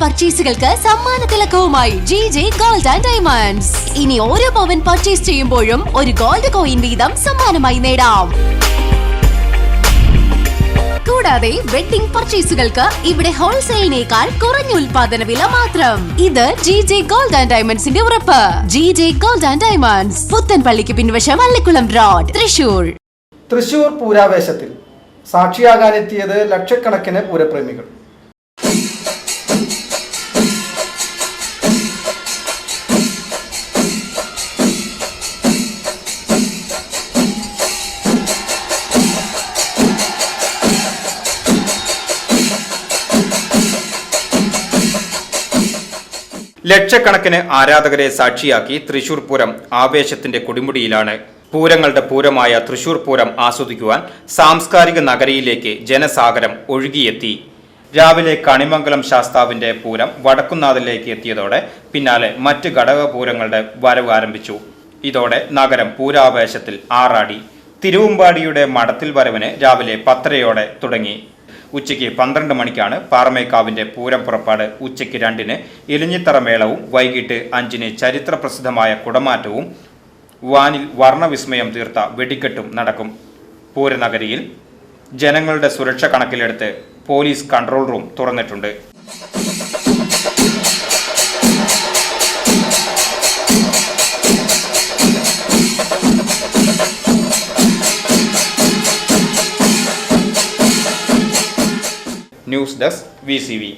പർച്ചേസുകൾക്ക് സമ്മാന തിലക്കവുമായി G J gold and diamonds ഇനി ഓരോ പവൻ പർച്ചേസ് ചെയ്യുമ്പോഴും ഒരു ഗോൾഡ് കോയിൻ വീതം സമ്മാനമായി നേടാം. കൂടാതെ വെഡിംഗ് പർച്ചേസുകൾക്ക് ഇവിടെ ഹോൾസെയിലിനേക്കാൾ കുറഞ്ഞ ഉൽപാദന വില മാത്രം. ഇത് ജി ജെ ഗോൾഡ് ആൻഡ് ഡയമണ്ട്സിന്റെ ഉറപ്പ്. G J gold and diamonds പുത്തൻപള്ളിക്ക് പിൻവശം അള്ളിക്കുളം റോഡ് തൃശൂർ. തൃശൂർ പൂരാവേശത്തിൽ സാക്ഷിയാകാനെത്തിയത് ലക്ഷക്കണക്കിന് പൂരപ്രേമികൾ. ലക്ഷക്കണക്കിന് ആരാധകരെ സാക്ഷിയാക്കി തൃശൂർ പൂരം ആവേശത്തിന്റെ കൊടുമുടിയിലാണ്. പൂരങ്ങളുടെ പൂരമായ തൃശൂർ പൂരം ആസ്വദിക്കുവാൻ സാംസ്കാരിക നഗരിയിലേക്ക് ജനസാഗരം ഒഴുകിയെത്തി. രാവിലെ കണിമംഗലം ശാസ്താവിന്റെ പൂരം വടക്കുന്നാഥിലേക്ക് എത്തിയതോടെ പിന്നാലെ മറ്റ് ഘടകപൂരങ്ങളുടെ വരവ് ആരംഭിച്ചു. ഇതോടെ നഗരം പൂരാവേശത്തിൽ ആറാടി. തിരുവമ്പാടിയുടെ മടത്തിൽ വരവിന് രാവിലെ പത്തരയോടെ തുടങ്ങി. ഉച്ചയ്ക്ക് പന്ത്രണ്ട് മണിക്കാണ് പാറമേക്കാവിന്റെ പൂരം പുറപ്പാട് ഉച്ചയ്ക്ക് രണ്ടിന് ഇലഞ്ഞിത്തറ മേളവും വൈകിട്ട് അഞ്ചിന് ചരിത്രപ്രസിദ്ധമായ കുടമാറ്റവും വാനിൽ വർണവിസ്മയം തീർത്ത വെടിക്കെട്ടും നടക്കും. പൂരനഗരിയിൽ ജനങ്ങളുടെ സുരക്ഷ കണക്കിലെടുത്ത് പോലീസ് കൺട്രോൾ റൂം തുറന്നിട്ടുണ്ട്. News desk V